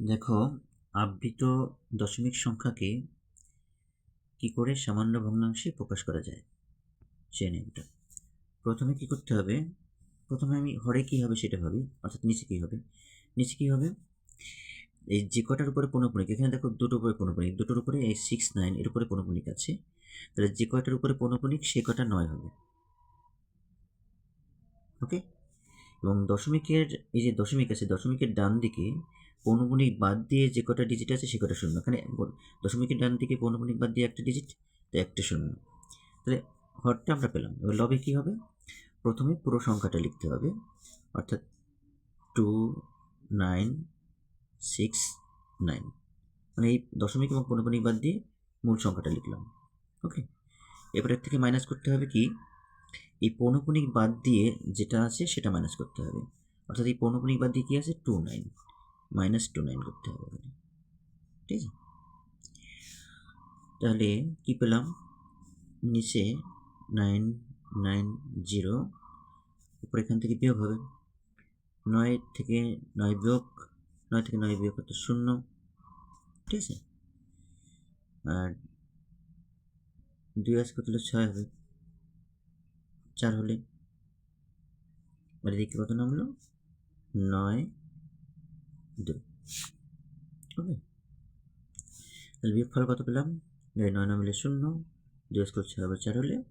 দেখো, আবৃত দশমিক সংখ্যাকে কি করে সামান্য ভগ্নাংশে প্রকাশ করা যায়? সেই নিয়মটা প্রথমে কি করতে হবে? প্রথমে আমি হরে কী হবে সেটা ভাবি, অর্থাৎ নিচে কী হবে? নিচে কী হবে? এই যে কটার উপরে পৌনপুণিক এখানে দেখো দুটোর উপরে পৌনপুণিক দুটোর উপরে এই সিক্স নাইন এর উপরে পৌনপুণিক আছে। তাহলে যে কয়টার উপরে পৌনপুণিক সে কটা নয় হবে। ওকে এবং দশমিকের, এই যে দশমিক আছে, দশমিকের ডান দিকে পৌনপুণিক বাদ দিয়ে যে কটা ডিজিট আছে সে কটা শূন্য। এখানে দশমিকের ডান দিকে পৌনপুণিক বাদ দিয়ে একটা ডিজিট তো একটা শূন্য। তাহলে হরটা আমরা পেলাম। এবার লবে কী হবে? প্রথমে পুরো সংখ্যাটা লিখতে হবে। অর্থাৎ টু, নাইন, সিক্স, নাইন। মানে এই দশমিক এবং পৌনপুণিক বাদ দিয়ে মূল সংখ্যাটা লিখলাম। ওকে? এবারের থেকে মাইনাস করতে হবে কি? এই পৌনপুণিক বাদ দিয়ে যেটা আছে সেটা মাইনাস করতে হবে। অর্থাৎ এই পৌনপুণিক বাদ দিয়ে কী আছে? Two nine minus two nine করতে হবে ঠিক আছে? তাহলে কী পেলাম? নিচে নাইন নাইন জিরো উপরে এখান থেকে বিয়োগ হবে। নয় থেকে নয় বিয়োগ, নয় থেকে নয় বিয়োগ করতে শূন্য। ঠিক আছে? আর দুই আজ হলে ছয় হবে। চার হলে। মানে দেখতে কত নামলো? নয়, দুই। ওকে। তাহলে বিয়োগ ফল কত পেলাম? এই নয় নামলে শূন্য, দুই আজ করছে আবার চার হলে,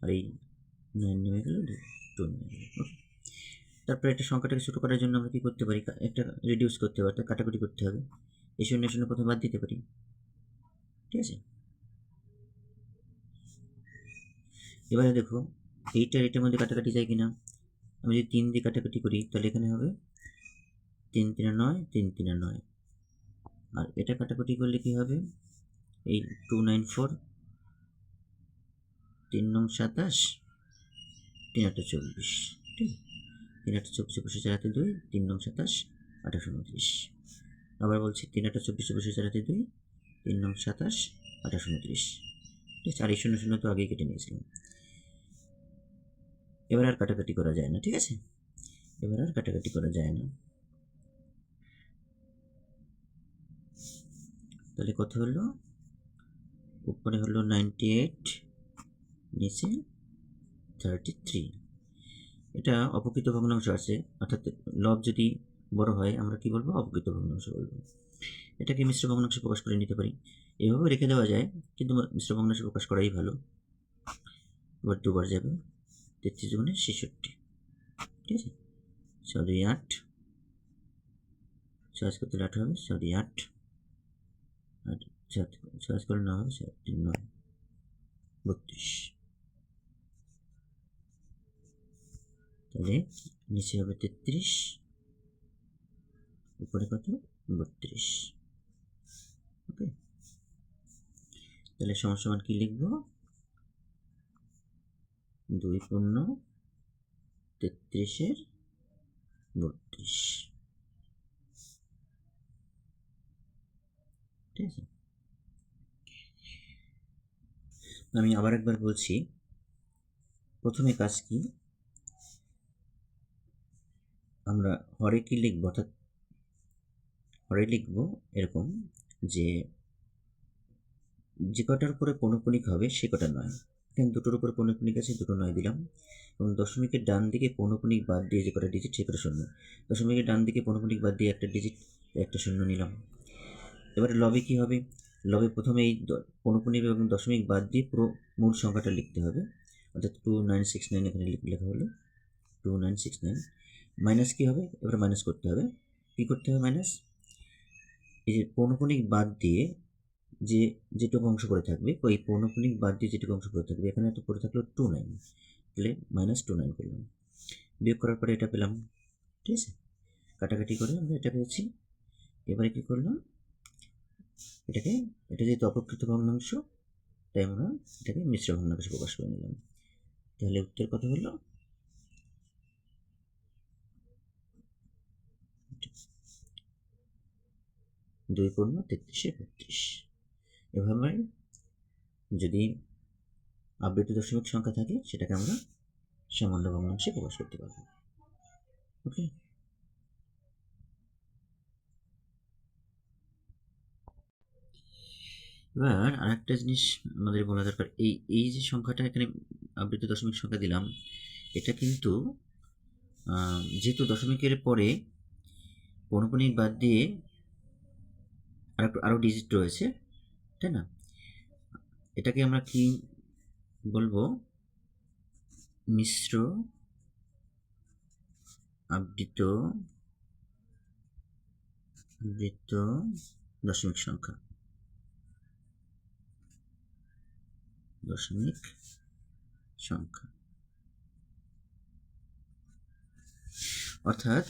আর এই নাইন নেমে গেল টু নেমে গেল। ওকে। তারপরে একটা সংখ্যাটাকে ছোটো করার জন্য আমরা কী করতে পারি? একটা রিডিউস করতে হবে অর্থাৎ কাটাকুটি করতে হবে। এই শূন্য শূন্য প্রথমে বাদ দিতে পারি। ঠিক আছে? এবারে দেখো এইটার এটার মধ্যে কাটাকাটি যায় কিনা? আমি যদি তিন দিয়ে কাটাকাটি করি, তাহলে এখানে হবে তিন তিনে নয়, তিন তিনে নয়। আর এটা কাটাকাটি করলে কি হবে? এই টু নাইন ফোর তিন নং সাতাশ, তিন আটটা চব্বিশ। ঠিক? তিন আটটা চব্বিশ চব্বিশ চার হাতে দুই, তিন নং সাতাশ, আঠাশ উনত্রিশ। আবার বলছি তিন আটটা চব্বিশ বসে চালাতে দুই, তিন নং সাতাশ, আঠাশ উনত্রিশ। ঠিক আছে, আর এই শূন্য শূন্য তো আগেই কেটে নিয়েছিলাম। এবার আর কাটাকাটি করা যায় না, ঠিক আছে? এবার আর কাটাকাটি করা যায় না। তাহলে কত হলো? উপরে হলো নাইনটি এইট নিচে থার্টি থ্রি এটা অপকৃত ভগ্নাংশ আছে, অর্থাৎ লব যদি বড় হয়, আমরা কি বলব? অপকৃত ভগ্নাংশ বলব। এটাকে মিশ্র ভগ্নাংশে প্রকাশ করে নিতে পারি। এভাবে রেখে দেওয়া যায়, কিন্তু মিশ্র ভগ্নাংশে প্রকাশ করাই ভালো। এবার দুবার যাবে। তেত্রিশ গুণে ছেষট্টি। ঠিক আছে? দুই আট। ছয় করতে আট হবে দুই আট। আট ছয় করে না হবে তিন নয়, বত্রিশ। তাহলে নিচে হবে তেত্রিশ, উপরে কত? বত্রিশ। ওকে? তাহলে সমান সমান কী লিখব? দুই পূর্ণ তেত্রিশের বত্রিশ। ঠিক আছে? আমি আবার একবার বলছি, প্রথমে কাজ কি? আমরা হরে কি লিখব? অর্থাৎ হরে লিখব এরকম যে যে কটার উপরে পৌনপুনিক হবে সে কটা নয়। এখানে দুটোর উপরে পৌনপুনিক আছে, দুটো নয় দিলাম। এবং দশমিকের ডান দিকে পৌনপুনিক বাদ দিয়ে যে কটা ডিজিট সে কটা শূন্য। দশমিকের ডান দিকে পৌনপুনিক বাদ দিয়ে একটা ডিজিট একটা শূন্য নিলাম। এবারে লবে কি হবে? লবে প্রথমে এই পৌনপুনিক এবং দশমিক বাদ দিয়ে পুরো মূল সংখ্যাটা লিখতে হবে। অর্থাৎ টু নাইন সিক্স নাইন এখানে লেখা হলো। Two nine six nine minus কী হবে? এবারে মাইনাস করতে হবে। কী করতে হবে মাইনাস এই যে পৌনপুনিক বাদ দিয়ে যে যেটুকু অংশ করে থাকবে, ওই পৌনপুনিক বাদ দিয়ে যেটুকু অংশ করে থাকবে, এখানে তো পড়ে থাকল টু নাইন তাহলে মাইনাস টু নাইন করলাম। বিয়োগ করার পরে এটা পেলাম, ঠিক আছে? কাটাকাটি করে আমরা এটা পেয়েছি। এবারে কী করলাম? এটাকে, এটা যেহেতু অপকৃত ভগ্নাংশ, তাই আমরা এটাকে মিশ্র ভগ্নাংশে প্রকাশ করে নিলাম। তাহলে উত্তর কত হলো? দুই পূর্ণ তেত্রিশে বত্রিশ এভাবে যদি আবৃত দশমিক সংখ্যা থাকে, সেটাকে আমরা সামান্য ভগ্নাংশে প্রকাশ করতে পারব। ওকে এবার আর একটা জিনিস আমাদের বলা দরকার, এই এই যে সংখ্যাটা এখানে আবৃত দশমিক সংখ্যা দিলাম, এটা কিন্তু যেহেতু দশমিকের পরে পৌনপনিক বাদ দিয়ে আরও আরও ডিজিট রয়েছে তাই না? এটাকে আমরা কি বলব? মিশ্র আবৃত আবৃত দশমিক সংখ্যা। দশমিক সংখ্যা। অর্থাৎ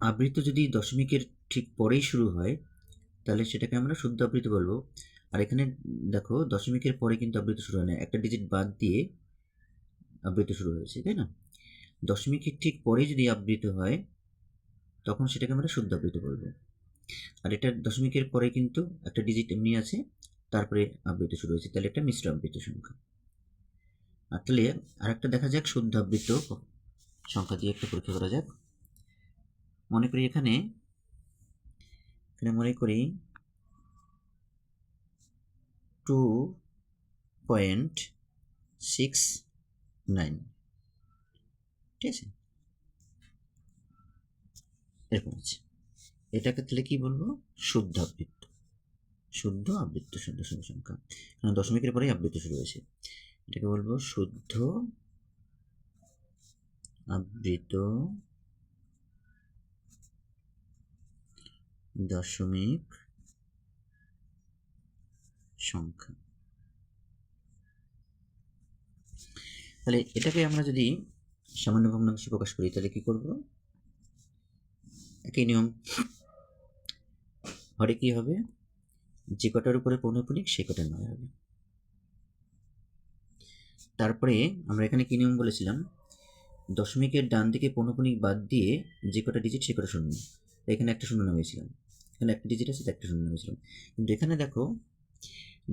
আবৃত যদি দশমিকের ঠিক পরেই শুরু হয় তাহলে সেটাকে আমরা শুদ্ধ আবৃত্তি বলব। আর এখানে দেখো, দশমিকের পরে কিন্তু আবৃত্তি শুরু হয় না, একটা ডিজিট বাদ দিয়ে আবৃত শুরু হয়েছে, তাই না? দশমিকের ঠিক পরে যদি আবৃত হয়, তখন সেটাকে আমরা শুদ্ধ আবৃত্তি বলব। আর এটা দশমিকের পরে কিন্তু একটা ডিজিট এমনি আছে, তারপরে আবৃত্তি শুরু হয়েছে, তাহলে এটা মিশ্র আবৃত্ত সংখ্যা। আর তাহলে আরেকটা দেখা যাক, শুদ্ধ আবৃত্ত সংখ্যা দিয়ে একটা পরীক্ষা করা যাক। মনে করি এখানে এখানে মনে করি টু পয়েন্ট সিক্স নাইন ঠিক আছে? এরকম আছে এটাকে তাহলে কি বলব? শুদ্ধ আবৃত্ত। শুদ্ধ আবৃত্ত দশমিক সংখ্যা। কারণ দশমিকের পরেই আবৃত্ত শুরু হয়েছে। এটাকে বলব শুদ্ধ আবৃত দশমিক সংখ্যা। তাহলে এটাকে আমরা যদি সামান্য ভগ্নাংশে প্রকাশ করি, তাহলে কি করব? একই নিয়ম। হরে কি হবে? যে কটার উপরে পৌনপুনিক, সে কটা নয় হবে। তারপরে আমরা এখানে কি নিয়ম বলেছিলাম? দশমিকের ডান দিকে পৌনপুনিক বাদ দিয়ে যে কটা ডিজিট সে কটা শূন্য। এখানে একটা শূন্য নামিয়েছিলাম। এখানে একটা ডিজিট আছে একটা শূন্য নামিয়েছিলাম কিন্তু এখানে দেখো,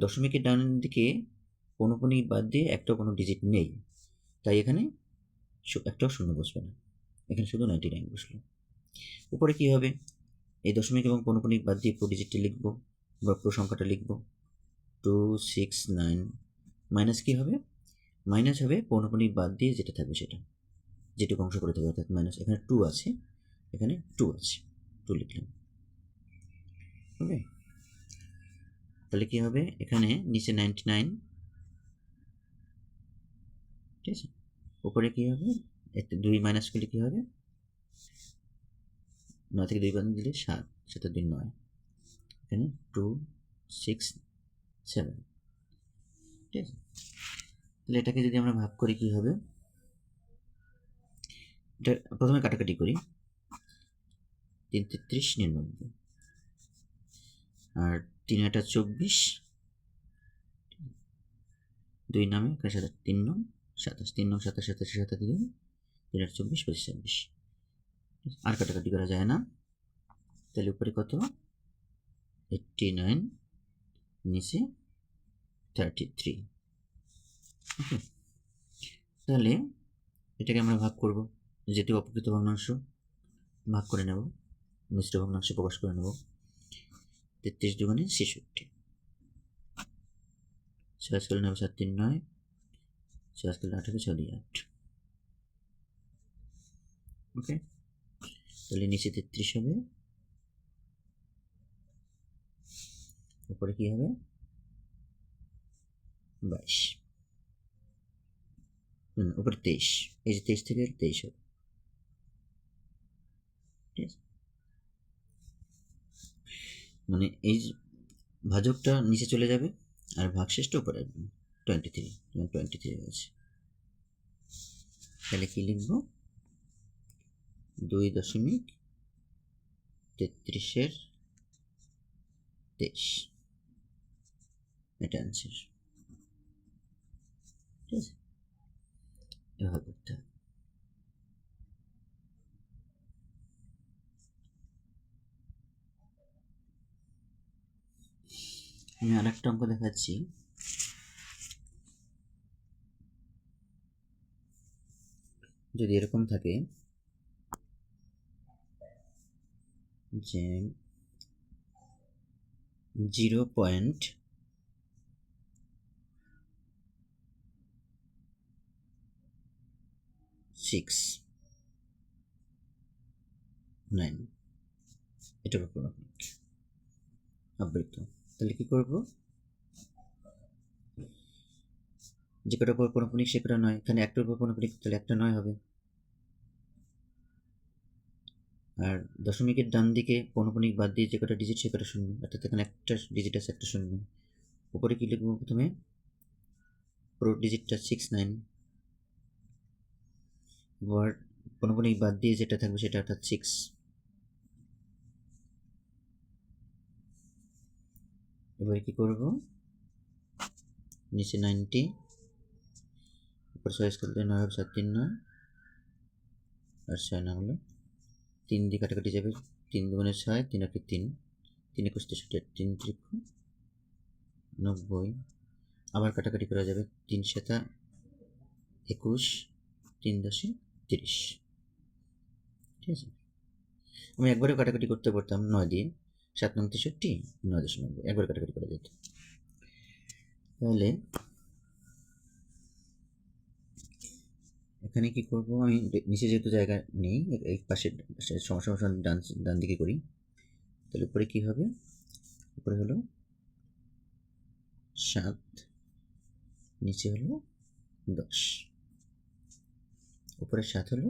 দশমিকের ডান দিকে পৌনপুনিক বাদ দিয়ে একটা কোনো ডিজিট নেই। তাই এখানে একটাও শূন্য বসবে না। এখানে শুধু নাইনটি নাইন বসল। উপরে কী হবে? এই দশমিক এবং পৌনপুনিক বাদ দিয়ে পুরো ডিজিটটি লিখব বা পুরো সংখ্যাটা লিখব। টু সিক্স নাইন মাইনাস কী হবে? মাইনাস হবে পৌনপুনিক বাদ দিয়ে যেটা থাকবে সেটা। যেটুকু অংশ করে থাকবে, অর্থাৎ মাইনাস এখানে টু আছে, এখানে টু আছে। টু লিখলাম। ওকে তাহলে কী হবে? এখানে নিচে নাইনটি নাইন ঠিক আছে? উপরে কী হবে? একটা দুই মাইনাস করলে কী হবে? নয় থেকে দুই বাদ দিলে সাত সাত দুই নয়। এখানে টু সিক্স সেভেন ঠিক আছে? তাহলে এটাকে যদি আমরা ভাগ করি কী হবে? এটা প্রথমে কাটাকাটি করি। তিন তেত্রিশ নিরানব্বই। আর তিন আটা চব্বিশ। দুই নামে সাতাশ তিন নং, সাতাশ তিন নং, সাতাশ, সাতাশে, সাতাশ দুই তিন আট চব্বিশ, পঁচিশ, ছাব্বিশ। আর কাটাকাটি করা যায় না। তাহলে উপরে কত? এইটটি নাইন নিচে থার্টি থ্রি ওকে। তাহলে এটাকে আমরা ভাগ করব। যেটি অপকৃত ভগ্নাংশ, ভাগ করে নেব। মিশ্র ভগ্নাংশ প্রকাশ করে নেব। তেত্রিশ দুগুণে ছেষট্টি। ছয় সালে নেব সাত তিন নয় ছয় সালে আঠারো ছয় আট। ওকে তাহলে নিচে তেত্রিশ হবে। উপরে কি হবে? বাইশ। উপরে তেইশ। এই যে তেইশ থেকে তেইশ হবে ঠিক আছে মানে এই ভাজকটা নিচে চলে যাবে আর ভাগশেষটা উপরে আসবে টোয়েন্টি থ্রি টোয়েন্টি থ্রি হয়েছে তাহলে কি লিখব? দুই দশমিক তেত্রিশের তেইশ। এটা অ্যান্সার ঠিক আছে? এভাবে করতে হবে। আমি আরেকটা অঙ্ক দেখাচ্ছি। যদি এরকম থাকে, যে জিরো পয়েন্ট সিক্স নাইন। এটার উপর আবৃত তাহলে কি করব? যে কটার উপর পৌনপুনিক সে কটা নয়। এখানে একটার উপর পৌনপুনিক তাহলে একটা নয় হবে। আর দশমিকের ডান দিকে পৌনপুনিক বাদ দিয়ে যে কটা ডিজিট সে কটা শূন্য। অর্থাৎ এখানে একটা ডিজিট আছে, একটা শূন্য। উপরে কি লিখব প্রথমে? পুরো ডিজিটটা সিক্স নাইন এবার পৌনপুনিক বাদ দিয়ে যেটা থাকবে সেটা অর্থাৎ সিক্স এবারে কি করব? নিচে নাইনটি উপর ছয় করলে নয় হবে সাত তিন নয়, আর ছয় না হলো তিন দিয়ে কাটাকাটি যাবে তিন দুগুণে ছয়, তিন একে তিন তিন একুশ তেষট্টি তিন ত্রিক্ষ নব্বই। আবার কাটাকাটি করা যাবে তিন সাতা একুশ, তিন দশে তিরিশ। ঠিক আছে? আমি একবারে কাটাকাটি করতে পারতাম নয় দিয়ে। সাত নং তেষট্টি, নয় দশমিক একবার কাটাকাটি করা যেত তাহলে এখানে কি করব? আমি নিচে যেহেতু জায়গা নেই, এই পাশে সমস্যা ডান ডান দিকে করি। তাহলে উপরে কি হবে? উপরে হলো সাত, নিচে হলো দশ। উপরে সাত হলো,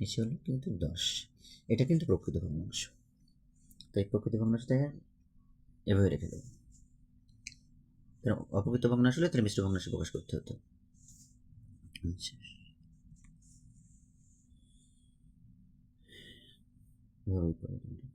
নিচে হলো কিন্তু দশ। এটা কিন্তু প্রকৃত ভগ্নাংশ। তাই প্রকৃত ভগ্নাংশটাকে এভাবে রেখে দেবো। কারণ অপ্রকৃত ভগ্নাংশ হলে তাহলে মিশ্র ভগ্নাংশে প্রকাশ করতে হতো। আচ্ছা। এভাবেই করে